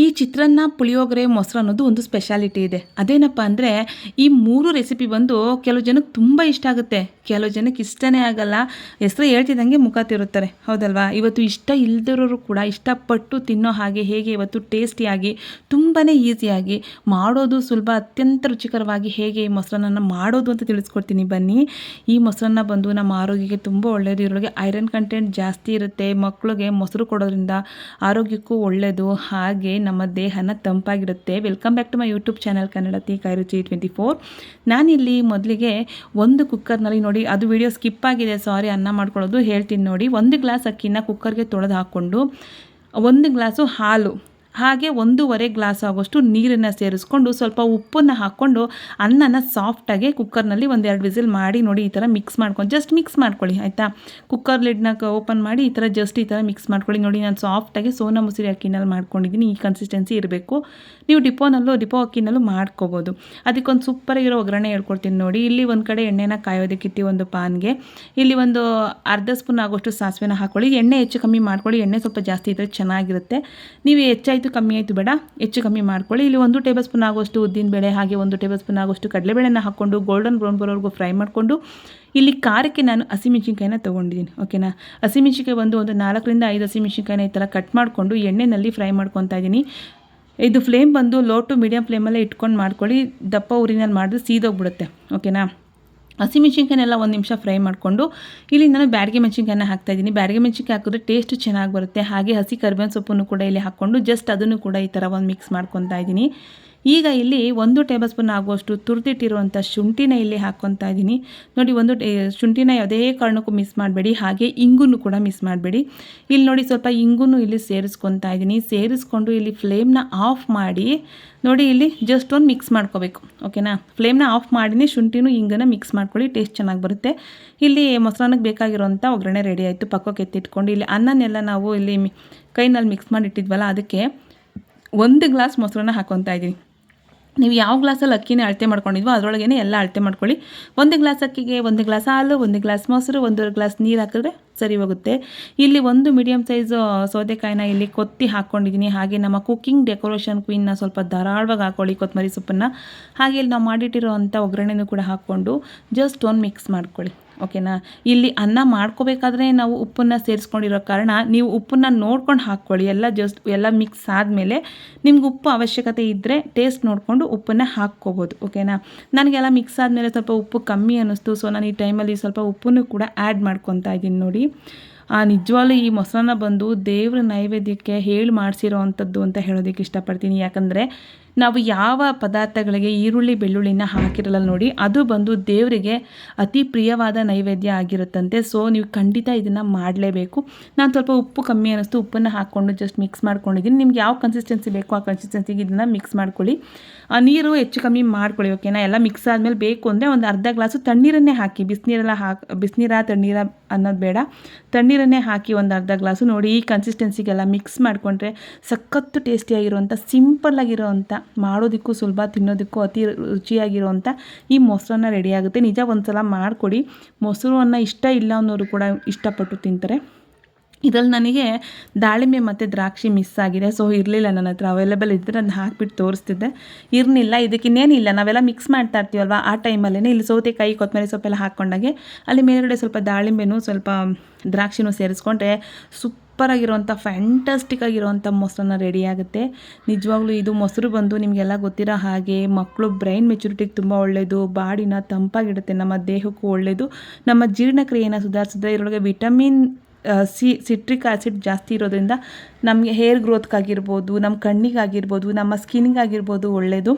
ಈ ಚಿತ್ರಾನ್ನ, ಪುಳಿಯೋಗರೆ, ಮೊಸರು ಅನ್ನೋದು ಒಂದು ಸ್ಪೆಷಾಲಿಟಿ ಇದೆ. ಅದೇನಪ್ಪ ಅಂದರೆ, ಈ ಮೂರು ರೆಸಿಪಿ ಬಂದು ಕೆಲವು ಜನಕ್ಕೆ ತುಂಬ ಇಷ್ಟ ಆಗುತ್ತೆ. ಕೆಲವು ಜನಕ್ಕೆ ಇಷ್ಟನೇ ಆಗಲ್ಲ. ಹೆಸರು ಹೇಳ್ತಿದ್ದಂಗೆ ಮುಖ ತಿರುತ್ತಾರೆ ಹೌದಲ್ವಾ? ಇವತ್ತು ಇಷ್ಟ ಇಲ್ದಿರೋರು ಕೂಡ ಇಷ್ಟಪಟ್ಟು ತಿನ್ನೋ ಹಾಗೆ, ಹೇಗೆ ಇವತ್ತು ಟೇಸ್ಟಿಯಾಗಿ ತುಂಬಾ ಈಸಿಯಾಗಿ ಮಾಡೋದು ಸುಲಭ, ಅತ್ಯಂತ ರುಚಿಕರವಾಗಿ ಹೇಗೆ ಈ ಮೊಸರನ್ನ ಮಾಡೋದು ಅಂತ ತಿಳಿಸ್ಕೊಡ್ತೀನಿ ಬನ್ನಿ. ಈ ಮೊಸರನ್ನ ಬಂದು ನಮ್ಮ ಆರೋಗ್ಯಕ್ಕೆ ತುಂಬ ಒಳ್ಳೆಯದು ಇದರೊಳಗೆ ಐರನ್ ಕಂಟೆಂಟ್ ಜಾಸ್ತಿ ಇರುತ್ತೆ. ಮಕ್ಕಳಿಗೆ ಮೊಸರು ಕೊಡೋದ್ರಿಂದ ಆರೋಗ್ಯಕ್ಕೂ ಒಳ್ಳೆಯದು ಹಾಗೆ ನಮ್ಮ ದೇಹನ ತಂಪಾಗಿರುತ್ತೆ. Welcome back to my YouTube channel Kannada ತೀ ಕೈರುಚಿ ಟ್ವೆಂಟಿ ಫೋರ್ ನಾನಿಲ್ಲಿ ಮೊದಲಿಗೆ ಒಂದು ಕುಕ್ಕರ್ನಲ್ಲಿ ನೋಡಿ, ಅದು ವಿಡಿಯೋ ಸ್ಕಿಪ್ ಆಗಿದೆ ಸಾರಿ ಅನ್ನ ಮಾಡ್ಕೊಳ್ಳೋದು ಹೇಳ್ತೀನಿ ನೋಡಿ. ಒಂದು ಗ್ಲಾಸ್ ಅಕ್ಕಿನ ಕುಕ್ಕರ್ಗೆ ತೊಳೆದು ಹಾಕ್ಕೊಂಡು, ಒಂದು ಗ್ಲಾಸು ಹಾಲು. ಹಾಗೆ ಒಂದೂವರೆ ಗ್ಲಾಸ್ ಆಗೋಷ್ಟು ನೀರನ್ನು ಸೇರಿಸ್ಕೊಂಡು ಸ್ವಲ್ಪ ಉಪ್ಪನ್ನು ಹಾಕ್ಕೊಂಡು ಅನ್ನನ ಸಾಫ್ಟಾಗಿ ಕುಕ್ಕರ್ನಲ್ಲಿ ಒಂದೆರಡು ವಿಸಿಲ್ ಮಾಡಿ ನೋಡಿ ಈ ಥರ ಮಿಕ್ಸ್ ಮಾಡ್ಕೊಂಡು ಜಸ್ಟ್ ಮಿಕ್ಸ್ ಮಾಡ್ಕೊಳ್ಳಿ, ಆಯಿತಾ? ಕುಕ್ಕರ್ ಲಿಡ್ನ ಓಪನ್ ಮಾಡಿ ಈ ಥರ ಜಸ್ಟ್ ಈ ಥರ ಮಿಕ್ಸ್ ಮಾಡ್ಕೊಳ್ಳಿ. ನೋಡಿ ನಾನು ಸಾಫ್ಟಾಗಿ ಸೋನಾ ಮುಸಿರಿ ಅಕ್ಕಿನಲ್ಲಿ ಮಾಡ್ಕೊಂಡಿದ್ದೀನಿ. ಈ ಕನ್ಸಿಸ್ಟೆನ್ಸಿ ಇರಬೇಕು. ನೀವು ಡಿಪೋನಲ್ಲೂ, ಡಿಪೋ ಅಕ್ಕಿನಲ್ಲೂ ಮಾಡ್ಕೋಬೋದು. ಅದಕ್ಕೊಂದು ಸೂಪರಾಗಿರೋ ಒಗ್ಗರಣೆ ಹೇಳ್ಕೊಡ್ತೀನಿ ನೋಡಿ. ಇಲ್ಲಿ ಒಂದು ಕಡೆ ಎಣ್ಣೆನ ಕಾಯೋದಕ್ಕಿಟ್ಟು ಒಂದು ಪಾನ್ಗೆ. ಇಲ್ಲಿ ಒಂದು ಅರ್ಧ ಸ್ಪೂನ್ ಆಗೋಷ್ಟು ಸಾಸಿವೆನ ಹಾಕ್ಕೊಳ್ಳಿ ಎಣ್ಣೆ ಹೆಚ್ಚು ಕಮ್ಮಿ ಮಾಡ್ಕೊಳ್ಳಿ. ಎಣ್ಣೆ ಸ್ವಲ್ಪ ಜಾಸ್ತಿ ಇದ್ದರೆ ಚೆನ್ನಾಗಿರುತ್ತೆ. ನೀವು ಹೆಚ್ಚಾಯಿತು ಕಮ್ಮಿ ಆಯಿತು ಬೇಡ, ಹೆಚ್ಚು ಕಮ್ಮಿ ಮಾಡ್ಕೊಳ್ಳಿ. ಇಲ್ಲಿ ಒಂದು ಟೇಬಲ್ ಸ್ಪೂನ್ ಆಗೋಷ್ಟು ಉದ್ದಿನ ಬೇಳೆ, ಹಾಗೆ ಒಂದು ಟೇಬಲ್ ಸ್ಪೂನ್ ಆಗೋಷ್ಟು ಕಡಲೆಬೇಳೆನ ಹಾಕ್ಕೊಂಡು ಗೋಲ್ಡನ್ ಬ್ರೌನ್ ಬರೋವರೆಗೂ ಫ್ರೈ ಮಾಡಿಕೊಂಡು, ಇಲ್ಲಿ ಖಾರಕ್ಕೆ ನಾನು ಹಸಿಮೆಣಸಿನ್ಕಾಯಿನ ತೊಗೊಂಡಿದ್ದೀನಿ ಓಕೆನಾ ಹಸಿಮೆಣ್ಸಿನ್ಕಾಯಿ ಬಂದು ಒಂದು ನಾಲ್ಕರಿಂದ ಐದು ಹಸಿಮೆಣಸಿನ್ಕಾಯಿನ ಈ ಥರ ಕಟ್ ಮಾಡಿಕೊಂಡು ಎಣ್ಣೆಯಲ್ಲಿ ಫ್ರೈ ಮಾಡ್ಕೊತಾ ಇದ್ದೀನಿ ಇದು ಫ್ಲೇಮ್ ಬಂದು ಲೋ ಟು ಮೀಡಿಯಮ್ ಫ್ಲೇಮಲ್ಲೇ ಇಟ್ಕೊಂಡು ಮಾಡ್ಕೊಳ್ಳಿ. ದಪ್ಪ ಊರಿನಲ್ಲಿ ಮಾಡಿದ್ರೆ ಸೀದೋಗ್ಬಿಡುತ್ತೆ ಓಕೆನಾ ಹಸಿಮೆಣ್ಸಿನ್ಕಾಯನ್ನೆಲ್ಲ ಒಂದು ನಿಮಿಷ ಫ್ರೈ ಮಾಡಿಕೊಂಡು ಇಲ್ಲಿ ನಾನು ಬ್ಯಾಡಿಗೆ ಮೆಣಸಿನ್ಕಾಯನ್ನ ಹಾಕ್ತಾಯಿದ್ದೀನಿ ಬ್ಯಾಡಿಗೆ ಮೆಣಸಿನ್ಕಾಯಿ ಹಾಕಿದ್ರೆ ಟೇಸ್ಟ್ ಚೆನ್ನಾಗಿ ಬರುತ್ತೆ. ಹಾಗೆ ಹಸಿ ಕರ್ಬೇವಿನ ಸೊಪ್ಪನ್ನು ಕೂಡ ಇಲ್ಲಿ ಹಾಕ್ಕೊಂಡು ಜಸ್ಟ್ ಅದನ್ನು ಕೂಡ ಈ ಥರ ಒಂದು ಮಿಕ್ಸ್ ಮಾಡ್ಕೊತಾ ಇದ್ದೀನಿ. ಈಗ ಇಲ್ಲಿ ಒಂದು ಟೇಬಲ್ ಸ್ಪೂನ್ ಆಗುವಷ್ಟು ತುರಿದಿಟ್ಟಿರುವಂಥ ಶುಂಠಿನ ಇಲ್ಲಿ ಹಾಕ್ಕೊತಾ ಇದ್ದೀನಿ. ನೋಡಿ, ಒಂದು ಶುಂಠಿನ ಯಾವುದೇ ಕಾರಣಕ್ಕೂ ಮಿಸ್ ಮಾಡಬೇಡಿ. ಹಾಗೆ ಇಂಗು ಕೂಡ ಮಿಸ್ ಮಾಡಬೇಡಿ. ಇಲ್ಲಿ ನೋಡಿ, ಸ್ವಲ್ಪ ಇಂಗೂ ಇಲ್ಲಿ ಸೇರಿಸ್ಕೊತಾ ಇದ್ದೀನಿ. ಸೇರಿಸ್ಕೊಂಡು ಇಲ್ಲಿ ಫ್ಲೇಮ್ನ ಆಫ್ ಮಾಡಿ, ನೋಡಿ ಇಲ್ಲಿ ಜಸ್ಟ್ ಒಂದು ಮಿಕ್ಸ್ ಮಾಡ್ಕೋಬೇಕು. ಓಕೆನಾ? ಫ್ಲೇಮ್ನ ಆಫ್ ಮಾಡಿನೇ ಶುಂಠಿನೂ ಇಂಗನ್ನು ಮಿಕ್ಸ್ ಮಾಡ್ಕೊಳ್ಳಿ ಟೇಸ್ಟ್ ಚೆನ್ನಾಗಿ ಬರುತ್ತೆ. ಇಲ್ಲಿ ಮೊಸರನ್ನಕ್ಕೆ ಬೇಕಾಗಿರೋಂಥ ಒಗ್ಗರಣೆ ರೆಡಿ ಆಯಿತು. ಪಕ್ಕಕ್ಕೆ ಎತ್ತಿಟ್ಕೊಂಡು ಇಲ್ಲಿ ಅನ್ನನೆಲ್ಲ ನಾವು ಇಲ್ಲಿ ಕೈನಲ್ಲಿ ಮಿಕ್ಸ್ ಮಾಡಿಟ್ಟಿದ್ವಲ್ಲ, ಅದಕ್ಕೆ ಒಂದು ಗ್ಲಾಸ್ ಮೊಸರನ್ನ ಹಾಕ್ಕೊತಾ ಇದ್ದೀನಿ. ನೀವು ಯಾವ ಗ್ಲಾಸಲ್ಲಿ ಅಕ್ಕಿನೇ ಅಳತೆ ಮಾಡ್ಕೊಂಡಿದ್ವೋ ಅದರೊಳಗೇನೆ ಎಲ್ಲ ಅಳತೆ ಮಾಡ್ಕೊಳ್ಳಿ. ಒಂದು ಗ್ಲಾಸ್ ಅಕ್ಕಿಗೆ ಒಂದು ಗ್ಲಾಸ್ ಹಾಲು, ಒಂದು ಗ್ಲಾಸ್ ಮೊಸರು, ಒಂದು ಗ್ಲಾಸ್ ನೀರು ಹಾಕಿದ್ರೆ ಸರಿ ಹೋಗುತ್ತೆ. ಇಲ್ಲಿ ಒಂದು ಮೀಡಿಯಮ್ ಸೈಜು ಸೌದೆಕಾಯಿನ ಇಲ್ಲಿ ಕೊತ್ತಿ ಹಾಕ್ಕೊಂಡಿದ್ದೀನಿ. ಹಾಗೆ ನಮ್ಮ ಕುಕ್ಕಿಂಗ್ ಡೆಕೋರೇಷನ್ ಕ್ವೀನ್ನ ಸ್ವಲ್ಪ ಧಾರಾಳವಾಗಿ ಹಾಕ್ಕೊಳ್ಳಿ ಕೊತ್ತಂಬರಿ ಸೊಪ್ಪನ್ನು. ಹಾಗೆ ಇಲ್ಲಿ ನಾವು ಮಾಡಿಟ್ಟಿರೋ ಅಂಥ ಒಗ್ಗರಣೆನೂ ಕೂಡ ಹಾಕ್ಕೊಂಡು ಜಸ್ಟ್ ಒಂದು ಮಿಕ್ಸ್ ಮಾಡ್ಕೊಳ್ಳಿ. ಓಕೆನಾ? ಇಲ್ಲಿ ಅನ್ನ ಮಾಡ್ಕೋಬೇಕಾದ್ರೆ ನಾವು ಉಪ್ಪನ್ನು ಸೇರಿಸ್ಕೊಂಡಿರೋ ಕಾರಣ ನೀವು ಉಪ್ಪನ್ನು ನೋಡ್ಕೊಂಡು ಹಾಕ್ಕೊಳ್ಳಿ. ಎಲ್ಲ ಜಸ್ಟ್ ಎಲ್ಲ ಮಿಕ್ಸ್ ಆದಮೇಲೆ ನಿಮ್ಗೆ ಉಪ್ಪು ಅವಶ್ಯಕತೆ ಇದ್ದರೆ ಟೇಸ್ಟ್ ನೋಡಿಕೊಂಡು ಉಪ್ಪನ್ನು ಹಾಕ್ಕೋಬೋದು. ಓಕೆನಾ? ನನಗೆಲ್ಲ ಮಿಕ್ಸ್ ಆದಮೇಲೆ ಸ್ವಲ್ಪ ಉಪ್ಪು ಕಮ್ಮಿ ಅನ್ನಿಸ್ತು. ಸೊ ನಾನು ಈ ಟೈಮಲ್ಲಿ ಸ್ವಲ್ಪ ಉಪ್ಪನ್ನು ಕೂಡ ಆ್ಯಡ್ ಮಾಡ್ಕೊತಾ ಇದ್ದೀನಿ ನೋಡಿ. ಆ ನಿಜವಾಗ್ಲೂ ಈ ಮೊಸರನ್ನ ಬಂದು ದೇವ್ರ ನೈವೇದ್ಯಕ್ಕೆ ಹೇಳಿ ಮಾಡಿಸಿರೋ ಅಂಥದ್ದು ಅಂತ ಹೇಳೋದಕ್ಕೆ ಇಷ್ಟಪಡ್ತೀನಿ. ಯಾಕಂದರೆ ನಾವು ಯಾವ ಪದಾರ್ಥಗಳಿಗೆ ಈರುಳ್ಳಿ, ಬೆಳ್ಳುಳ್ಳಿನ ಹಾಕಿರಲ್ಲ ನೋಡಿ, ಅದು ಬಂದು ದೇವರಿಗೆ ಅತಿ ಪ್ರಿಯವಾದ ನೈವೇದ್ಯ ಆಗಿರುತ್ತಂತೆ. ಸೊ ನೀವು ಖಂಡಿತ ಇದನ್ನು ಮಾಡಲೇಬೇಕು. ನಾನು ಸ್ವಲ್ಪ ಉಪ್ಪು ಕಮ್ಮಿ ಅನ್ನಿಸ್ತು, ಉಪ್ಪನ್ನು ಹಾಕ್ಕೊಂಡು ಜಸ್ಟ್ ಮಿಕ್ಸ್ ಮಾಡ್ಕೊಂಡಿದ್ದೀನಿ. ನಿಮ್ಗೆ ಯಾವ ಕನ್ಸಿಸ್ಟೆನ್ಸಿ ಬೇಕೋ ಆ ಕನ್ಸಿಸ್ಟೆನ್ಸಿಗೆ ಇದನ್ನು ಮಿಕ್ಸ್ ಮಾಡ್ಕೊಳ್ಳಿ. ನೀರು ಹೆಚ್ಚು ಕಮ್ಮಿ ಮಾಡ್ಕೊಳ್ಳಿ ಓಕೆನಾ ಎಲ್ಲ ಮಿಕ್ಸ್ ಆದಮೇಲೆ ಬೇಕು ಅಂದರೆ ಒಂದು ಅರ್ಧ ಗ್ಲಾಸು ತಣ್ಣೀರನ್ನೇ ಹಾಕಿ. ಬಿಸಿನೀರೆಲ್ಲ ಹಾಕಿ, ಬಿಸಿನೀರ, ತಣ್ಣೀರ ಅನ್ನೋದು ಬೇಡ. ತಣ್ಣೀರನ್ನೇ ಹಾಕಿ ಒಂದು ಅರ್ಧ ಗ್ಲಾಸು ನೋಡಿ, ಈ ಕನ್ಸಿಸ್ಟೆನ್ಸಿಗೆಲ್ಲ ಮಿಕ್ಸ್ ಮಾಡಿಕೊಂಡ್ರೆ ಸಖತ್ತು ಟೇಸ್ಟಿಯಾಗಿರುವಂಥ ಸಿಂಪಲ್ಲಾಗಿರೋವಂಥ ಮಾಡೋದಕ್ಕೂ ಸುಲಭ, ತಿನ್ನೋದಕ್ಕೂ ಅತಿ ರುಚಿಯಾಗಿರುವಂಥ ಈ ಮೊಸರನ್ನ ರೆಡಿಯಾಗುತ್ತೆ ನಿಜ ಒಂದು ಸಲ ಮಾಡಿಕೊಡಿ. ಮೊಸರು ಅನ್ನ ಇಷ್ಟ ಇಲ್ಲ ಅನ್ನೋರು ಕೂಡ ಇಷ್ಟಪಟ್ಟು ತಿಂತಾರೆ. ಇದರಲ್ಲಿ ನನಗೆ ದಾಳಿಂಬೆ ಮತ್ತು ದ್ರಾಕ್ಷಿ ಮಿಸ್ ಆಗಿದೆ. ಸೊ ಇರಲಿಲ್ಲ ನನ್ನ ಹತ್ರ. ಅವೈಲೇಬಲ್ ಇದ್ದರೆ ಅದನ್ನ ಹಾಕಿಬಿಟ್ಟು ತೋರಿಸ್ತಿದ್ದೆ. ಇರಲಿಲ್ಲ ಇದಕ್ಕೆ ಇನ್ನೇನಿಲ್ಲ ನಾವೆಲ್ಲ ಮಿಕ್ಸ್ ಮಾಡ್ತಾ ಇರ್ತೀವಲ್ವ ಆ ಟೈಮಲ್ಲೇ ಇಲ್ಲಿ ಸೌತೆಕಾಯಿ, ಕೊತ್ತಂಬರಿ ಸೊಪ್ಪೆಲ್ಲ ಹಾಕ್ಕೊಂಡಾಗೆ ಅಲ್ಲಿ ಮೇಲ್ಗಡೆ ಸ್ವಲ್ಪ ದಾಳಿಂಬೆನೂ, ಸ್ವಲ್ಪ ದ್ರಾಕ್ಷಿನೂ ಸೇರಿಸ್ಕೊಂಡ್ರೆ ಸೂಪರಾಗಿರುವಂಥ ಫ್ಯಾಂಟಾಸ್ಟಿಕ್ ಆಗಿರುವಂಥ ಮೊಸರನ್ನ ರೆಡಿ ಆಗುತ್ತೆ. ನಿಜವಾಗ್ಲೂ ಇದು ಮೊಸರು ಬಂದು ನಿಮಗೆಲ್ಲ ಗೊತ್ತಿರೋ ಹಾಗೆ ಮಕ್ಕಳು ಬ್ರೈನ್ ಮೆಚುರಿಟಿಗೆ ತುಂಬ ಒಳ್ಳೆಯದು ಬಾಡಿನ ತಂಪಾಗಿಡುತ್ತೆ. ನಮ್ಮ ದೇಹಕ್ಕೂ ಒಳ್ಳೆಯದು ನಮ್ಮ ಜೀರ್ಣಕ್ರಿಯೆಯನ್ನು ಸುಧಾರಿಸಿದ್ರೆ ಇದರೊಳಗೆ ವಿಟಮಿನ್ ಸಿ ಸಿಟ್ರಿಕ್ ಆ್ಯಸಿಡ್ ಜಾಸ್ತಿ ಇರೋದ್ರಿಂದ ನಮಗೆ ಹೇರ್ ಗ್ರೋತ್ಗಾಗಿರ್ಬೋದು ನಮ್ಮ ಕಣ್ಣಿಗಾಗಿರ್ಬೋದು, ನಮ್ಮ ಸ್ಕಿನ್ಗಾಗಿರ್ಬೋದು ಒಳ್ಳೆಯದು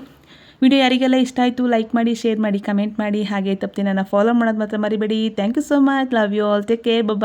ವಿಡಿಯೋ ಯಾರಿಗೆಲ್ಲ ಇಷ್ಟ ಆಯಿತು ಲೈಕ್ ಮಾಡಿ ಶೇರ್ ಮಾಡಿ ಕಮೆಂಟ್ ಮಾಡಿ, ಹಾಗೆ ತಪ್ಪದೆ ನನ್ನ ಫಾಲೋ ಮಾಡೋದು ಮಾತ್ರ ಮರಿಬೇಡಿ. Thank you so much love you all take care bye